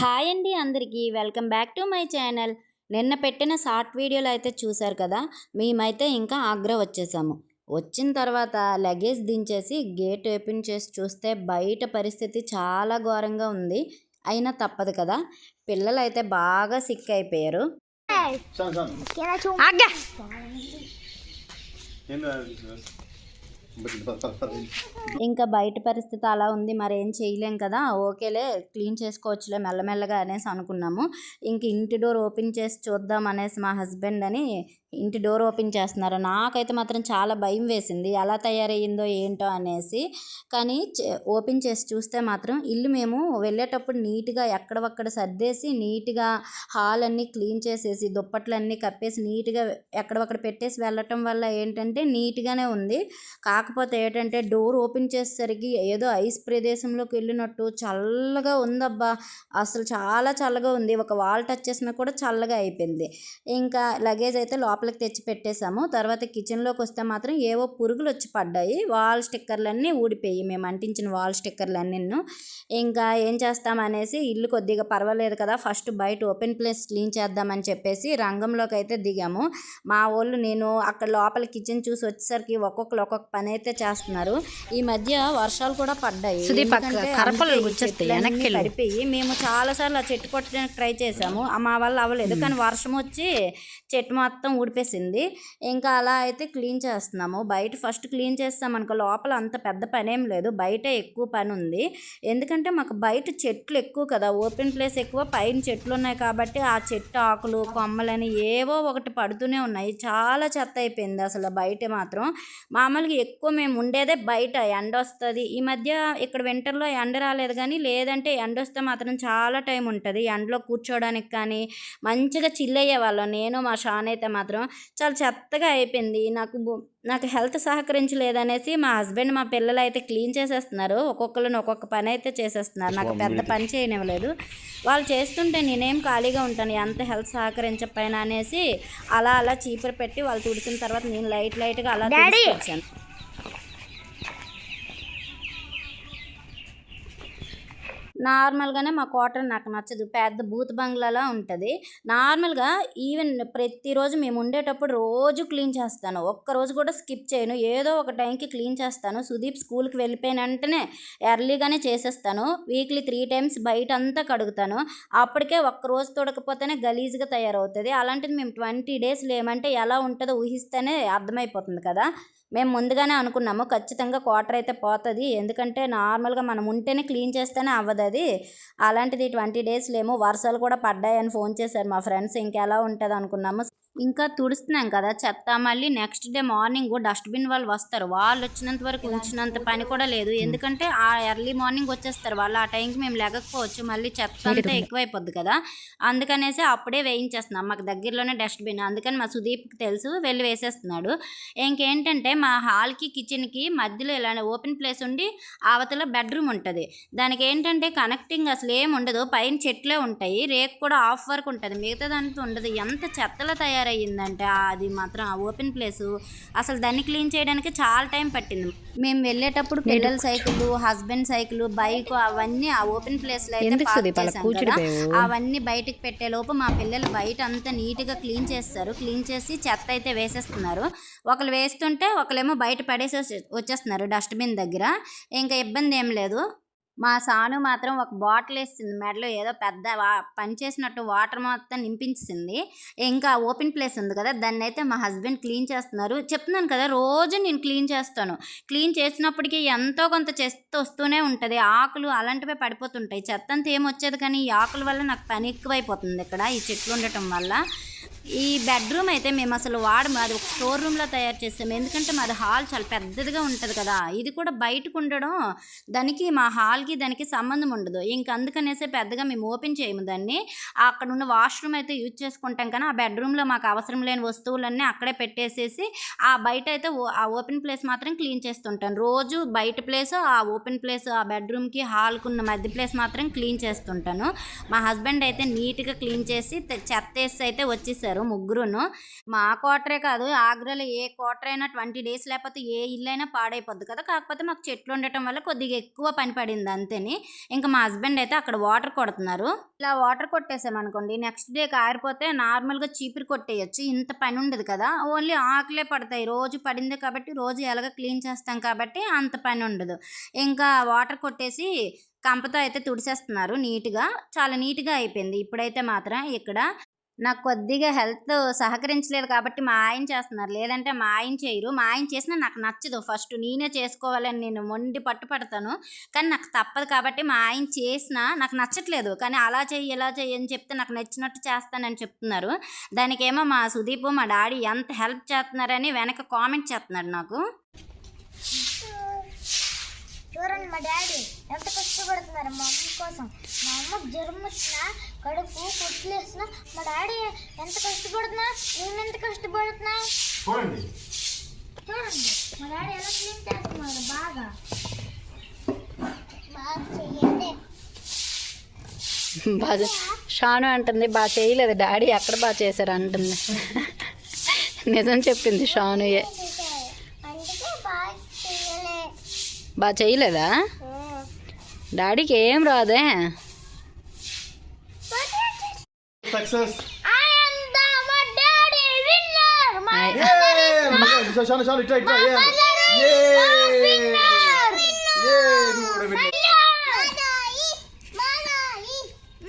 Hi అండి అందరికీ. Welcome back to my channel. నిన్న పెట్టిన షార్ట్ వీడియోలు అయితే చూశారు కదా మేమైతే ఇంకా ఆగ్రా వచ్చేసాము. వచ్చిన తర్వాత లగేజ్ దించేసి గేట్ ఓపెన్ చేసి చూస్తే బయట పరిస్థితి చాలా ఘోరంగా ఉంది. అయినా తప్పదు కదా పిల్లలు అయితే బాగా సిక్ అయిపోయారు. ఇంకా బయట పరిస్థితి అలా ఉంది. మరి ఏం చేయలేం కదా. ఓకేలే క్లీన్ చేసుకోవచ్చులే మెల్లమెల్లగా అనేసి అనుకున్నాము. ఇంక ఇంటి డోర్ ఓపెన్ చేసి చూద్దాం అనేసి మా హస్బెండ్ అని ఇంటి డోర్ ఓపెన్ చేస్తున్నారు నాకైతే మాత్రం చాలా భయం వేసింది. ఎలా తయారయ్యిందో ఏంటో అనేసి. కానీ ఓపెన్ చేసి చూస్తే మాత్రం ఇల్లు మేము వెళ్ళేటప్పుడు నీట్గా ఎక్కడవక్కడ సర్దేసి నీట్గా హాల్ అన్నీ క్లీన్ చేసేసి దుప్పట్లన్నీ కప్పేసి నీట్గా ఎక్కడవక్కడ పెట్టేసి వెళ్ళటం వల్ల ఏంటంటే నీట్గానే ఉంది. కాకపోతే ఏంటంటే డోర్ ఓపెన్ చేసేసరికి ఏదో ఐస్ ప్రదేశంలోకి వెళ్ళినట్టు చల్లగా ఉందబ్బా. అసలు చాలా చల్లగా ఉంది. ఒక వాల్ టచ్ చేసినా కూడా చల్లగా అయిపోయింది. ఇంకా లగేజ్ అయితే లోపల లోపలికి తెచ్చి పెట్టేశాము. తర్వాత కిచెన్లోకి వస్తే మాత్రం ఏవో పురుగులు వచ్చి పడ్డాయి. వాల్ స్టిక్కర్లన్నీ ఊడిపోయి మేము అంటించిన వాల్ స్టిక్కర్లు అన్నీ ఇంకా ఏం చేస్తామనేసి ఇల్లు కొద్దిగా పర్వాలేదు కదా ఫస్ట్ బయట ఓపెన్ ప్లేస్ క్లీన్ చేద్దామని చెప్పేసి రంగంలోకి అయితే దిగాము. మా వాళ్ళు నేను అక్కడ లోపల కిచెన్ చూసి వచ్చేసరికి ఒక్కొక్కరు ఒక్కొక్క పని అయితే చేస్తున్నారు. ఈ మధ్య వర్షాలు కూడా పడ్డాయి. పడిపోయి మేము చాలాసార్లు ఆ చెట్టు కొట్టడానికి ట్రై చేసాము మా వల్ల అవ్వలేదు. కానీ వర్షం వచ్చి చెట్టు మొత్తం ఊడిపేసింది ఇంకా అలా అయితే క్లీన్ చేస్తున్నాము. బయట ఫస్ట్ క్లీన్ చేస్తాం అనుకో లోపల అంత పెద్ద పని ఏం లేదు. బయట ఎక్కువ పని ఉంది. ఎందుకంటే మాకు బయట చెట్లు ఎక్కువ కదా. ఓపెన్ ప్లేస్ ఎక్కువ పైన చెట్లు ఉన్నాయి కాబట్టి ఆ చెట్టు ఆకులు కొమ్మలని ఏవో ఒకటి పడుతూనే ఉన్నాయి. చాలా చెత్త అయిపోయింది అసలు బయట మాత్రం. మామూలుగా ఎక్కువ మేము ఉండేదే బయట. ఎండ వస్తుంది. ఈ మధ్య ఇక్కడ వింటర్లో ఎండ రాలేదు కానీ లేదంటే ఎండ వస్తే మాత్రం చాలా టైం ఉంటుంది. ఎండలో కూర్చోవడానికి కానీ మంచిగా చిల్లయ్యే వాళ్ళం నేను మా షాన్ అయితే మాత్రం చాలా చెత్తగా అయిపోయింది. నాకు నాకు హెల్త్ సహకరించలేదనేసి మా హస్బెండ్ మా పిల్లలు అయితే క్లీన్ చేసేస్తున్నారు. ఒక్కొక్కరిని ఒక్కొక్క పని అయితే చేసేస్తున్నారు. నాకు పెద్ద పని చేయనివ్వలేదు. వాళ్ళు చేస్తుంటే నేనేం ఖాళీగా ఉంటాను. ఎంత హెల్త్ సహకరించకపోయినా అనేసి అలా అలా చీపురు పెట్టి వాళ్ళు తుడిచిన తర్వాత నేను లైట్ లైట్గా అలా! వచ్చాను నార్మల్గానే మా క్వార్టర్ నాకు నచ్చదు. పెద్ద బూత్ బంగ్లాలా ఉంటుంది. నార్మల్గా ఈవెన్ ప్రతిరోజు మేము ఉండేటప్పుడు రోజు క్లీన్ చేస్తాను. ఒక్క రోజు కూడా స్కిప్ చేయను. ఏదో ఒక టైంకి క్లీన్ చేస్తాను. సుదీప్ స్కూల్కి వెళ్ళిపోయిన వెంటనే ఎర్లీగానే చేసేస్తాను. వీక్లీ త్రీ టైమ్స్ బయట అంతా కడుగుతాను. అప్పటికే ఒక్క రోజు తొడకపోతేనే గలీజ్గా తయారవుతుంది. అలాంటిది మేము ట్వంటీ డేస్ లేమంటే ఎలా ఉంటుందో ఊహిస్తేనే అర్థమైపోతుంది కదా. మేము ముందుగానే అనుకున్నాము ఖచ్చితంగా క్వార్టర్ అయితే పోతుంది. ఎందుకంటే నార్మల్గా మనం ఉంటేనే క్లీన్ చేస్తేనే అవ్వదు అది. అలాంటిది ట్వంటీ డేస్ లేము వర్షాలు కూడా పడ్డాయని ఫోన్ చేశారు మా ఫ్రెండ్స్ ఇంకెలా ఉంటుంది అనుకున్నాము ఇంకా తుడుస్తున్నాం కదా చెత్త మళ్ళీ నెక్స్ట్ డే మార్నింగ్ డస్ట్బిన్ వాళ్ళు వస్తారు. వాళ్ళు వచ్చినంత వరకు ఉంచినంత పని కూడా లేదు. ఎందుకంటే ఆ ఎర్లీ మార్నింగ్ వచ్చేస్తారు. వాళ్ళు ఆ టైంకి మేము లేకపోవచ్చు మళ్ళీ చెత్త అంతా ఎక్కువైపోద్ది కదా. అందుకనేసి అప్పుడే వేయించేస్తున్నాం. మాకు దగ్గరలోనే డస్ట్బిన్ అందుకని మా సుదీప్కి తెలుసు వెళ్ళి వేసేస్తున్నాడు. ఇంకేంటంటే మా హాల్కి కిచెన్కి మధ్యలో ఇలా ఓపెన్ ప్లేస్ ఉండి అవతల బెడ్రూమ్ ఉంటుంది. దానికి ఏంటంటే కనెక్టింగ్ అసలు ఏం ఉండదు. పైన చెట్లే ఉంటాయి. రేక్ కూడా ఆఫ్ వరకు ఉంటుంది. మిగతా దాంట్లో ఉండదు. ఎంత చెత్తలా తయారయ్యిందంటే అది మాత్రం ఆ ఓపెన్ ప్లేస్. అసలు దాన్ని క్లీన్ చేయడానికి చాలా టైం పట్టింది. మేము వెళ్ళేటప్పుడు పిల్లల సైకిల్ హస్బెండ్ సైకిల్ బైక్ అవన్నీ ఆ ఓపెన్ ప్లేస్లో అయితే కదా. అవన్నీ బయటికి పెట్టే లోపు మా పిల్లలు బయట అంతా నీట్గా క్లీన్ చేస్తారు. క్లీన్ చేసి చెత్త అయితే వేసేస్తున్నారు. ఒకరు వేస్తుంటే ఒకరేమో బయట పడేసి వచ్చే- వచ్చేస్తున్నారు డస్ట్బిన్ దగ్గర. ఇంకా ఇబ్బంది ఏం లేదు. మా సాను మాత్రం ఒక బాటిల్ వేసింది మెడలో ఏదో పెద్ద వా- పని చేసినట్టు వాటర్ మొత్తం నింపించింది ఇంకా ఓపెన్ ప్లేస్ ఉంది కదా దాన్ని అయితే మా హస్బెండ్ క్లీన్ చేస్తున్నారు. చెప్తున్నాను కదా రోజు నేను క్లీన్ చేస్తాను. క్లీన్ చేసినప్పటికీ ఎంతో కొంత చెత్త వస్తూనే ఉంటుంది. ఆకులు అలాంటివే పడిపోతుంటాయి. చెత్త అంతా ఏమొచ్చేది కానీ ఈ ఆకుల వల్ల నాకు పని ఎక్కువైపోతుంది ఇక్కడ ఈ చెట్లు ఉండటం వల్ల. ఈ బెడ్రూమ్ అయితే మేము అసలు వాడము అది ఒక స్టోర్ రూమ్లో తయారు చేసాము ఎందుకంటే మాది హాల్ చాలా పెద్దదిగా ఉంటుంది కదా ఇది కూడా బయటకు ఉండడం దానికి మా హాల్కి దానికి సంబంధం ఉండదు. ఇంక అందుకనేసే పెద్దగా మేము ఓపెన్ చేయము దాన్ని. అక్కడ ఉన్న వాష్రూమ్ అయితే యూజ్ చేసుకుంటాం కానీ ఆ బెడ్రూమ్లో మాకు అవసరం లేని వస్తువులన్నీ అక్కడే పెట్టేసేసి ఆ బయట అయితే ఓ- ఆ ఓపెన్ ప్లేస్ మాత్రం క్లీన్ చేస్తుంటాను రోజు బయట ప్లేస్ ఆ ఓపెన్ ప్లేస్ ఆ బెడ్రూమ్కి హాల్కి ఉన్న మధ్య ప్లేస్ మాత్రం క్లీన్ చేస్తుంటాను. మా హస్బెండ్ అయితే నీట్గా క్లీన్ చేసి చెత్త వేసి అయితే వచ్చేసారు. వచ్చేసారు ముగ్గురును. మా క్వార్టరే కాదు ఆగ్రాలో ఏ క్వార్టర్ అయినా ట్వంటీ డేస్ లేకపోతే ఏ ఇల్లు అయినా పాడైపోద్ది కదా. కాకపోతే మాకు చెట్లు ఉండటం వల్ల కొద్దిగా ఎక్కువ పని పడింది అంతేని. ఇంకా మా హస్బెండ్ అయితే అక్కడ వాటర్ కొడుతున్నారు. ఇలా వాటర్ కొట్టేసామనుకోండి నెక్స్ట్ డే కారిపోతే నార్మల్గా చీపురు కొట్టేయచ్చు. ఇంత పని ఉండదు కదా. ఓన్లీ ఆకులే పడతాయి. రోజు పడింది కాబట్టి రోజు ఎలాగ క్లీన్ చేస్తాం కాబట్టి అంత పని ఉండదు. ఇంకా వాటర్ కొట్టేసి కంపతో అయితే తుడిసేస్తున్నారు నీట్గా. చాలా నీట్గా అయిపోయింది. ఇప్పుడైతే మాత్రం ఇక్కడ నాకు కొద్దిగా హెల్త్ సహకరించలేదు కాబట్టి మా ఆయన చేస్తున్నారు. లేదంటే మా ఆయన చేయరు. మా ఆయన చేసినా నాకు నచ్చదు. ఫస్ట్ నేనే చేసుకోవాలని నేను మొండి పట్టు పడతాను. కానీ నాకు తప్పదు కాబట్టి మా ఆయన చేసినా నాకు నచ్చట్లేదు. కానీ అలా చెయ్యి ఇలా చెయ్యి అని చెప్తే నాకు నచ్చినట్టు చేస్తానని చెప్తున్నారు. దానికేమో మా సుదీప్ మా డాడీ ఎంత హెల్ప్ చేస్తున్నారని వెనక కామెంట్ చేస్తున్నాడు నాకు. చూడండి మా డాడీ ఎంత కష్టపడుతున్నారు మా అమ్మ కోసం. మా అమ్మకు జ్వరం వచ్చినా కడుపు పొట్లేసినా మా డాడీ ఎంత కష్టపడుతున్నా మేము ఎంత కష్టపడుతున్నా? చూడండి. చూడండి. మా డాడీ ఎలా క్లీన్ చేస్తున్నారు? బాగా. బాగా చెయ్యండి. బాగా షాను అంటుంది బాగా చేయలేదు డాడీ ఎక్కడ బాగా చేశారు? అంటుంది. నిజం చెప్పింది షానుయే. అందుకే బాగా చెయ్యలే బాగా చేయలేదా డాడీకి ఏం రాదే success I am the my daddy winner. My చాలు చాలు ఇట్లా ఇట్లా ఏ ఏ ఏ నువ్వు కూడా win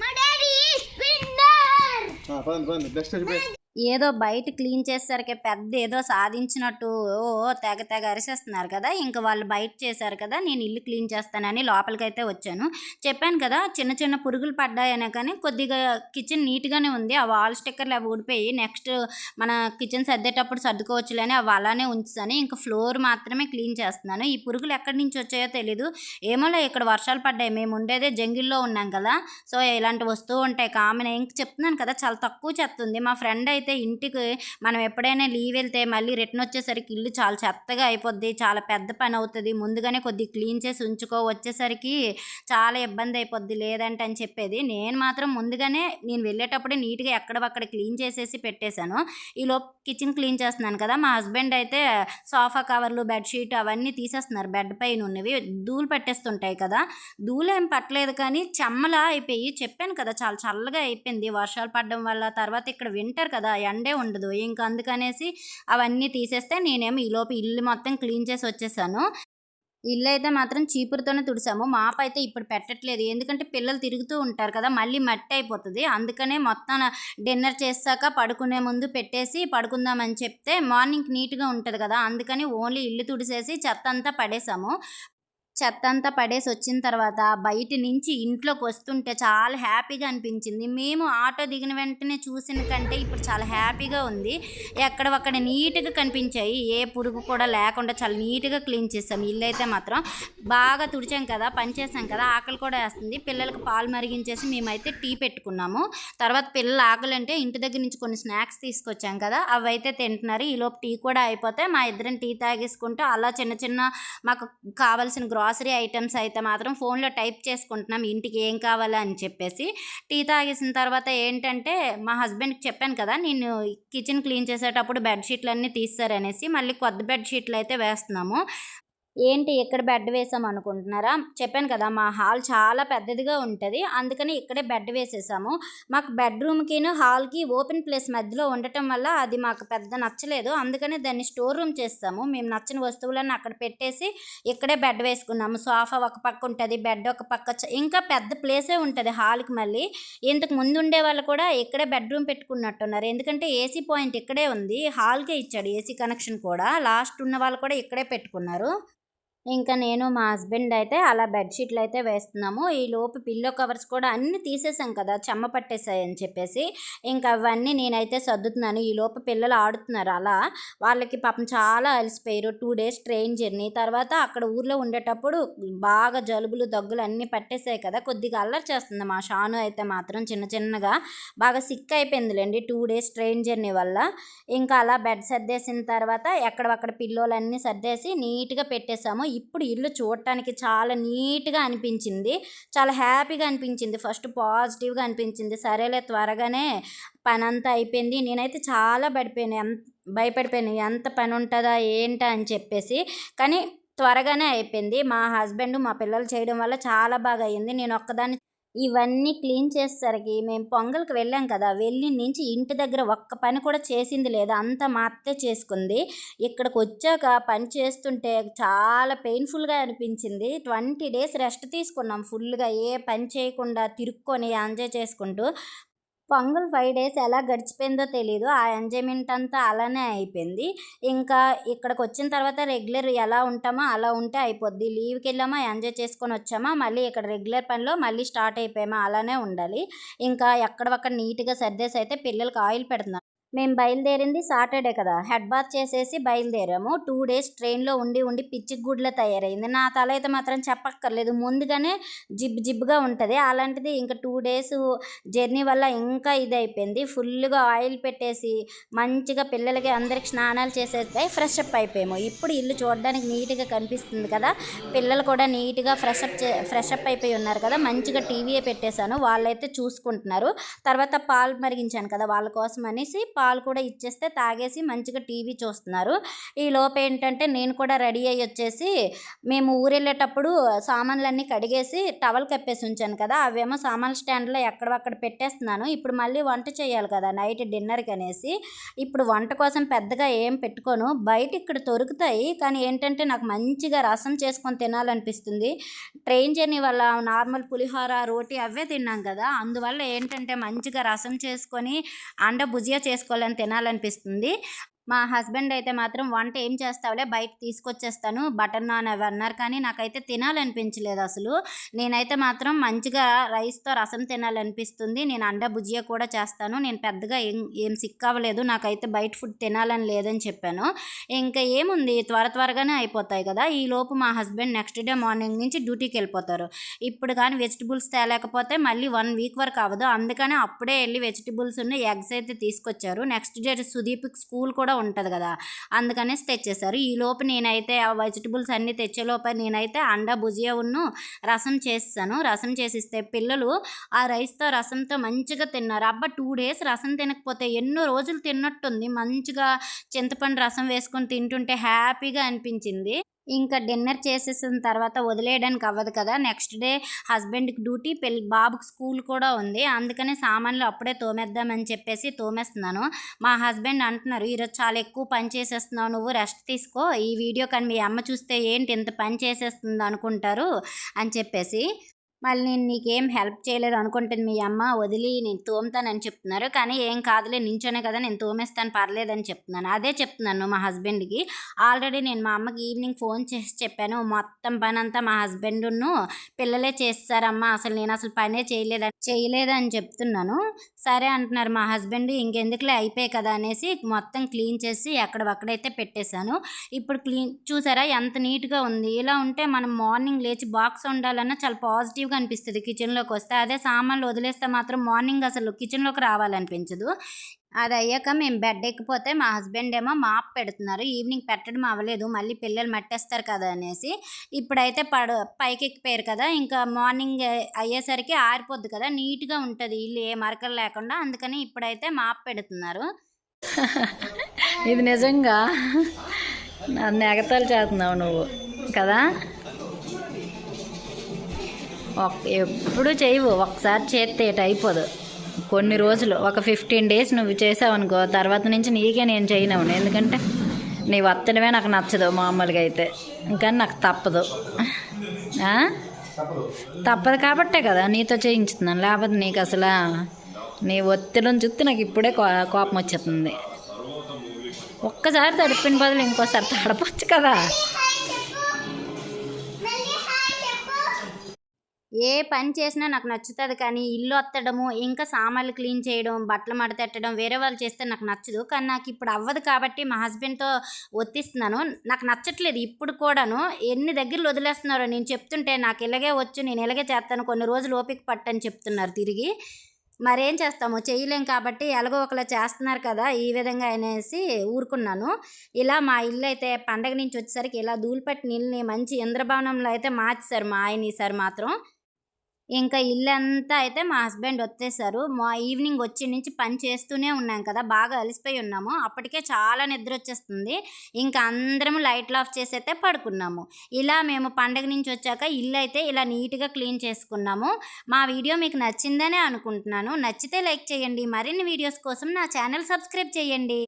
my daddy is winner. పదండి పదండి నెక్స్ట్ స్టేజ్ ఏదో బయట క్లీన్ చేసేసరికి పెద్ద ఏదో సాధించినట్టు ఓ తెగ తెగ అరిసేస్తున్నారు కదా ఇంకా వాళ్ళు బయట చేశారు కదా నేను ఇల్లు క్లీన్ చేస్తానని లోపలికైతే వచ్చాను. చెప్పాను కదా చిన్న చిన్న పురుగులు పడ్డాయనే కానీ కొద్దిగా కిచెన్ నీట్గానే ఉంది. ఆ వాల్ స్టిక్కర్లు అవి ఊడిపోయి నెక్స్ట్ మన కిచెన్ సర్దేటప్పుడు సర్దుకోవచ్చులని అవి అలానే ఉంచుతాను. ఇంకా ఫ్లోర్ మాత్రమే క్లీన్ చేస్తున్నాను. ఈ పురుగులు ఎక్కడి నుంచి వచ్చాయో తెలీదు. ఏమోలే ఇక్కడ వర్షాలు పడ్డాయి. మేము ఉండేదే జంగిల్లో ఉన్నాం కదా సో ఇలాంటి వస్తువు ఉంటాయి. కామన్. ఇంక చెప్తున్నాను కదా చాలా తక్కువ చెప్తుంది మా ఫ్రెండ్ అయితే అయితే ఇంటికి మనం ఎప్పుడైనా లీవ్ వెళ్తే మళ్ళీ రిటర్న్ వచ్చేసరికి ఇల్లు చాలా చెత్తగా అయిపోద్ది చాలా పెద్ద పని అవుతుంది. ముందుగానే కొద్దిగా క్లీన్ చేసి ఉంచుకో వచ్చేసరికి చాలా ఇబ్బంది అయిపోద్ది. లేదంటే అని చెప్పేది. నేను మాత్రం ముందుగానే నేను వెళ్ళేటప్పుడే నీట్గా ఎక్కడవక్కడ క్లీన్ చేసేసి పెట్టేశాను. ఈలోపు కిచెన్ క్లీన్ చేస్తున్నాను కదా! మా హస్బెండ్ అయితే సోఫా కవర్లు బెడ్షీట్ అవన్నీ తీసేస్తున్నారు. బెడ్ పైన ఉన్నవి ధూళి పట్టేస్తుంటాయి కదా! ధూళి ఏం పట్టలేదు కానీ చెమ్మలా అయిపోయి చెప్పాను కదా! చాలా చల్లగా అయిపోయింది. వర్షాలు పడడం వల్ల తర్వాత ఇక్కడ వింటర్ కదా! ఎండే ఉండదు. ఇంకా అందుకనేసి అవన్నీ తీసేస్తే నేనేమో ఈలోపు ఇల్లు మొత్తం క్లీన్ చేసి వచ్చేసాను. ఇల్లు అయితే మాత్రం చీపురుతోనే తుడిసాము. మాప అయితే ఇప్పుడు పెట్టట్లేదు. ఎందుకంటే పిల్లలు తిరుగుతూ ఉంటారు కదా మళ్ళీ మట్టి అయిపోతుంది. అందుకనే మొత్తం డిన్నర్ చేశాక పడుకునే ముందు పెట్టేసి పడుకుందామని చెప్తే మార్నింగ్ నీట్గా ఉంటుంది కదా అందుకని ఓన్లీ ఇల్లు తుడిసేసి చెత్త అంతా పడేసాము. చెత్త అంతా పడేసి వచ్చిన తర్వాత బయట నుంచి ఇంట్లోకి వస్తుంటే చాలా హ్యాపీగా అనిపించింది. మేము ఆటో దిగిన వెంటనే చూసిన కంటే ఇప్పుడు చాలా హ్యాపీగా ఉంది. ఎక్కడ ఒక్కడ నీట్గా కనిపించాయి. ఏ పురుగు కూడా లేకుండా చాలా నీట్గా క్లీన్ చేసాం ఇల్లు అయితే మాత్రం బాగా తుడిచాం కదా పని చేసాం కదా ఆకలి కూడా వేస్తుంది. పిల్లలకు పాలు మరిగించేసి మేమైతే టీ పెట్టుకున్నాము. తర్వాత పిల్లలు ఆకలి అంటే ఇంటి దగ్గర నుంచి కొన్ని స్నాక్స్ తీసుకొచ్చాం కదా అవి అయితే తింటున్నారు. ఈలోపు టీ కూడా అయిపోతే మా ఇద్దరం టీ తాగేసుకుంటూ అలా చిన్న చిన్న మాకు కావాల్సిన గ్రాసరీ ఐటమ్స్ అయితే మాత్రం ఫోన్లో టైప్ చేసుకుంటున్నాం ఇంటికి ఏం కావాలా అని చెప్పేసి. టీ తాగేసిన తర్వాత ఏంటంటే మా హస్బెండ్కి చెప్పాను కదా నేను కిచెన్ క్లీన్ చేసేటప్పుడు బెడ్షీట్లు అన్నీ తీస్తారనేసి మళ్ళీ కొత్త బెడ్షీట్లు అయితే వేస్తున్నాము. ఏంటి ఇక్కడ బెడ్ వేసాం అనుకుంటున్నారా? చెప్పాను కదా మా హాల్ చాలా పెద్దదిగా ఉంటుంది. అందుకని ఇక్కడే బెడ్ వేసేసాము. మాకు బెడ్రూమ్కిను హాల్కి ఓపెన్ ప్లేస్ మధ్యలో ఉండటం వల్ల అది మాకు పెద్ద నచ్చలేదు. అందుకని దాన్ని స్టోర్ రూమ్ చేస్తాము. మేము నచ్చిన వస్తువులన్నీ అక్కడ పెట్టేసి ఇక్కడే బెడ్ వేసుకున్నాము. సోఫా ఒక పక్క ఉంటుంది బెడ్ ఒక పక్క చ- ఇంకా పెద్ద ప్లేసే ఉంటుంది హాల్కి మళ్ళీ. ఇంతకు ముందు ఉండే వాళ్ళు కూడా ఇక్కడే బెడ్రూమ్ పెట్టుకున్నట్టున్నారు. ఎందుకంటే ఏసీ పాయింట్ ఇక్కడే ఉంది. హాల్కే ఇచ్చాడు ఏసీ కనెక్షన్ కూడా. లాస్ట్ ఉన్న వాళ్ళు కూడా ఇక్కడే పెట్టుకున్నారు. ఇంకా నేను మా హస్బెండ్ అయితే అలా బెడ్షీట్లు అయితే వేస్తున్నాము. ఈ లోపు పిల్లో కవర్స్ కూడా అన్నీ తీసేసాం కదా చెమ్మ పట్టేసాయి అని చెప్పేసి. ఇంకా అవన్నీ నేనైతే సర్దుతున్నాను. ఈ లోపు పిల్లలు ఆడుతున్నారు అలా. వాళ్ళకి పాపం చాలా అలసిపోయారు. Two days train journey. తర్వాత అక్కడ ఊర్లో ఉండేటప్పుడు బాగా జలుబులు దగ్గులు అన్నీ పట్టేసాయి కదా. కొద్దిగా అల్లరి చేస్తుంది మా షాను అయితే మాత్రం చిన్న చిన్నగా. బాగా సిక్ అయిపోయిందిలేండి టూ డేస్ ట్రైన్ జర్నీ వల్ల. ఇంకా అలా బెడ్ సర్దేసిన తర్వాత ఎక్కడక్కడ పిల్లోలన్నీ సర్దేసి నీట్గా పెట్టేశాము ఇప్పుడు ఇల్లు చూడటానికి చాలా నీట్గా అనిపించింది. చాలా హ్యాపీగా అనిపించింది. ఫస్ట్ పాజిటివ్గా అనిపించింది. సరేలే త్వరగానే పని అంతా అయిపోయింది. నేనైతే చాలా పడిపోయాను ఎంత భయపడిపోయాను. ఎంత పని ఉంటుందా ఏంటా అని చెప్పేసి. కానీ త్వరగానే అయిపోయింది. మా హస్బెండ్ మా పిల్లలు చేయడం వల్ల చాలా బాగా అయింది. నేను ఒక్కదాన్ని ఇవన్నీ క్లీన్ చేసేసరికి మేము పొంగల్కి వెళ్ళాం కదా వెళ్ళి నుంచి ఇంటి దగ్గర ఒక్క పని కూడా చేసింది లేదు. అంతా మా అత్తే చేసుకుంది. ఇక్కడికి వచ్చాక పని చేస్తుంటే చాలా పెయిన్ఫుల్గా అనిపించింది. ట్వంటీ డేస్ రెస్ట్ తీసుకున్నాం ఫుల్గా. ఏ పని చేయకుండా తిరుక్కొని ఎంజాయ్ చేసుకుంటూ పొంగల్ ఫైవ్ డేస్ ఎలా గడిచిపోయిందో తెలియదు ఆ ఎంజాయ్మెంట్ అంతా అలానే అయిపోయింది. ఇంకా ఇక్కడికి వచ్చిన తర్వాత రెగ్యులర్ ఎలా ఉంటామో అలా ఉంటే అయిపోద్ది. లీవ్కి వెళ్ళామా ఎంజాయ్ చేసుకొని వచ్చామా మళ్ళీ ఇక్కడ రెగ్యులర్ పనిలో మళ్ళీ స్టార్ట్ అయిపోయామా అలానే ఉండాలి. ఇంకా ఎక్కడవక్కడ నీట్గా సర్దేసి అయితే పిల్లలకి ఆయిల్ పెడుతున్నాం మేము బయలుదేరింది సాటర్డే కదా. హెడ్ బాత్ చేసేసి బయలుదేరాము. టూ డేస్ ట్రైన్లో ఉండి ఉండి పిచ్చి గుడ్ల తయారైంది. నా తల అయితే మాత్రం చెప్పక్కర్లేదు. ముందుగానే జిబ్ జిబ్గా ఉంటుంది. అలాంటిది ఇంకా టూ డేస్ జర్నీ వల్ల ఇంకా ఇది అయిపోయింది ఫుల్గా ఆయిల్ పెట్టేసి మంచిగా పిల్లలకి అందరికి స్నానాలు చేసేస్తే ఫ్రెష్ అప్ అయిపోయాము. ఇప్పుడు ఇల్లు చూడడానికి నీట్గా కనిపిస్తుంది కదా. పిల్లలు కూడా నీట్గా ఫ్రెష్ అప్ చే ఫ్రెష్ అప్ అయిపోయి ఉన్నారు కదా. మంచిగా టీవీయే పెట్టేశాను. వాళ్ళైతే చూసుకుంటున్నారు. తర్వాత పాలు మరిగించాను కదా వాళ్ళ కోసం అనేసి పాలు కూడా ఇచ్చేస్తే తాగేసి మంచిగా టీవీ చూస్తున్నారు. ఈ లోపు ఏంటంటే నేను కూడా రెడీ అయ్యి వచ్చేసి మేము ఊరెళ్ళేటప్పుడు సామాన్లన్నీ కడిగేసి టవల్ కప్పేసి ఉంచాను కదా అవేమో సామాన్ స్టాండ్లో ఎక్కడక్కడ పెట్టేస్తున్నాను. ఇప్పుడు మళ్ళీ వంట చేయాలి కదా నైట్ డిన్నర్కి అనేసి. ఇప్పుడు వంట కోసం పెద్దగా ఏం పెట్టుకోను. బయట ఇక్కడ దొరుకుతాయి కానీ ఏంటంటే నాకు మంచిగా రసం చేసుకొని తినాలనిపిస్తుంది. ట్రైన్ జర్నీ వల్ల నార్మల్ పులిహోర రోటీ అవే తిన్నాం కదా అందువల్ల ఏంటంటే మంచిగా రసం చేసుకొని అండ భుజియా చేసుకోవాలని తినాలనిపిస్తుంది. మా హస్బెండ్ అయితే మాత్రం వంట ఏం చేస్తావులే బయట తీసుకొచ్చేస్తాను బటర్ నాన్ అవి అన్నారు. కానీ నాకైతే తినాలనిపించలేదు అసలు. నేనైతే మాత్రం మంచిగా రైస్తో రసం తినాలనిపిస్తుంది. నేను అండ భుజియా కూడా చేస్తాను. నేను పెద్దగా ఏం ఏం సిక్ అవ్వలేదు. నాకైతే బయట ఫుడ్ తినాలని లేదని చెప్పాను. ఇంకా ఏముంది? త్వర త్వరగానే అయిపోతాయి కదా. ఈ లోపు మా హస్బెండ్ నెక్స్ట్ డే మార్నింగ్ నుంచి డ్యూటీకి వెళ్ళిపోతారు. ఇప్పుడు కానీ వెజిటబుల్స్ తేలేకపోతే మళ్ళీ వన్ వీక్ వరకు అవ్వదు. అందుకనే అప్పుడే వెళ్ళి వెజిటబుల్స్ ఉన్న ఎగ్స్ అయితే తీసుకొచ్చారు. నెక్స్ట్ డే సుదీప్కి స్కూల్ కూడా ఉంటుంది కదా. అందుకనేసి తెచ్చేసారు ఈ లోపు నేనైతే ఆ వెజిటబుల్స్ అన్నీ తెచ్చేలోపు నేనైతే అండా భుజియా ఉన్ను రసం చేస్తాను రసం చేసిస్తే పిల్లలు ఆ రైస్తో రసంతో మంచిగా తిన్నారు. అబ్బా టూ డేస్ రసం తినకపోతే ఎన్నో రోజులు తిన్నట్టుంది. మంచిగా చింతపండు రసం వేసుకొని తింటుంటే హ్యాపీగా అనిపించింది. ఇంకా డిన్నర్ చేసేసిన తర్వాత వదిలేయడానికి అవ్వదు కదా. నెక్స్ట్ డే హస్బెండ్కి డ్యూటీ పెళ్ళి బాబుకి స్కూల్ కూడా ఉంది. అందుకనే సామాన్లు అప్పుడే తోమేద్దామని చెప్పేసి తోమేస్తున్నాను. మా హస్బెండ్ అంటున్నారు ఈరోజు చాలా ఎక్కువ పని చేసేస్తున్నావు నువ్వు రెస్ట్ తీసుకో. ఈ వీడియో కానీ మీ అమ్మ చూస్తే ఏంటి ఇంత పని చేసేస్తుంది అనుకుంటారు? అని చెప్పేసి మళ్ళీ నేను నీకేం హెల్ప్ చేయలేదు అనుకుంటుంది మీ అమ్మ వదిలి నేను తోముతానని చెప్తున్నారు. కానీ ఏం కాదులే నించోనే కదా నేను తోమేస్తాను పర్లేదని చెప్తున్నాను. అదే చెప్తున్నాను మా హస్బెండ్కి ఆల్రెడీ నేను మా అమ్మకి ఈవినింగ్ ఫోన్ చేసి చెప్పాను మొత్తం పని అంతా మా హస్బెండ్ను పిల్లలే చేస్తారమ్మా అసలు నేను అసలు పనే చేయలేదని చేయలేదని చెప్తున్నాను. సరే అంటున్నారు మా హస్బెండ్ ఇంకెందుకులే అయిపోయాయి కదా అనేసి మొత్తం క్లీన్ చేసి ఎక్కడవక్కడైతే పెట్టేశాను. ఇప్పుడు క్లీన్ చూసారా ఎంత నీట్గా ఉంది. ఇలా ఉంటే మనం మార్నింగ్ లేచి బాక్స్ ఉండాలన్నా చాలా పాజిటివ్ పాజిటివ్గా అనిపిస్తుంది. కిచెన్లోకి వస్తే అదే సామాన్లు వదిలేస్తే మాత్రం మార్నింగ్ అసలు కిచెన్లోకి రావాలనిపించదు. అది అయ్యాక మేము బెడ్ ఎక్కిపోతే మా హస్బెండ్ ఏమో మాప్ పెడుతున్నారు. ఈవినింగ్ పెట్టడం అవ్వలేదు. మళ్ళీ పిల్లలు మట్టేస్తారు కదా అనేసి. ఇప్పుడైతే పడ పైకి ఎక్కిపోయారు కదా. ఇంకా మార్నింగ్ అయ్యేసరికి ఆరిపోద్ది కదా. నీట్గా ఉంటుంది. ఇల్లు ఏ మరకలు లేకుండా. అందుకని ఇప్పుడైతే మాప్ పెడుతున్నారు. ఇది నిజంగా నన్ను ఎగతాలు చేస్తున్నావు నువ్వు కదా? ఎప్పుడు చేయవు. ఒకసారి చేస్తే అయిపోదు. కొన్ని రోజులు ఒక ఫిఫ్టీన్ డేస్ నువ్వు చేసావనుకో తర్వాత నుంచి నీకే నేను చేయనవును. ఎందుకంటే నీ వత్తనమే నాకు నచ్చదు మామూలుగా అయితే. ఇంకా నాకు తప్పదు. తప్పదు కాబట్టే కదా నీతో చేయించుతున్నాను. లేకపోతే నీకు అసలు నీ ఒత్తిడిని చూస్తే నాకు ఇప్పుడే కో కోపం వచ్చేస్తుంది. ఒక్కసారి తడిపిన బదులు ఇంకోసారి తడపచ్చు కదా. ఏ పని చేసినా నాకు నచ్చుతుంది కానీ ఇల్లు వత్తడము ఇంకా సామాన్లు క్లీన్ చేయడం బట్టలు మడతెట్టడం వేరే వాళ్ళు చేస్తే నాకు నచ్చదు. కానీ నాకు ఇప్పుడు అవ్వదు కాబట్టి మా హస్బెండ్తో ఒత్తిస్తున్నాను. నాకు నచ్చట్లేదు ఇప్పుడు కూడాను. ఎన్ని దగ్గరలు వదిలేస్తున్నారో నేను చెప్తుంటే నాకు ఇలాగే వచ్చు నేను ఇలాగే చేస్తాను కొన్ని రోజులు ఓపిక పట్టని చెప్తున్నారు తిరిగి. మరేం చేస్తాము? చేయలేం కాబట్టి ఎలాగో ఒకలా చేస్తున్నారు కదా ఈ విధంగా అనేసి ఊరుకున్నాను. ఇలా మా ఇల్లు అయితే పండగ నుంచి వచ్చేసరికి ఇలా ధూళిపట్టి నీళ్ళని మంచి ఇంద్రభవనంలో అయితే మార్చేశారు మా ఆయన ఈసారి మాత్రం. ఇంకా ఇల్లంతా అయితే మా హస్బెండ్ వచ్చేసారు మా ఈవినింగ్ వచ్చి నుంచి పని చేస్తూనే ఉన్నాం కదా బాగా అలసిపోయి ఉన్నాము. అప్పటికే చాలా నిద్ర వచ్చేస్తుంది. ఇంకా అందరము లైట్లు ఆఫ్ చేసి అయితే పడుకున్నాము. ఇలా మేము పండగ నుంచి వచ్చాక ఇల్లు అయితే ఇలా నీట్గా క్లీన్ చేసుకున్నాము. మా వీడియో మీకు నచ్చిందనే అనుకుంటున్నాను. నచ్చితే లైక్ చేయండి. మరిన్ని వీడియోస్ కోసం నా ఛానల్ సబ్స్క్రైబ్ చేయండి.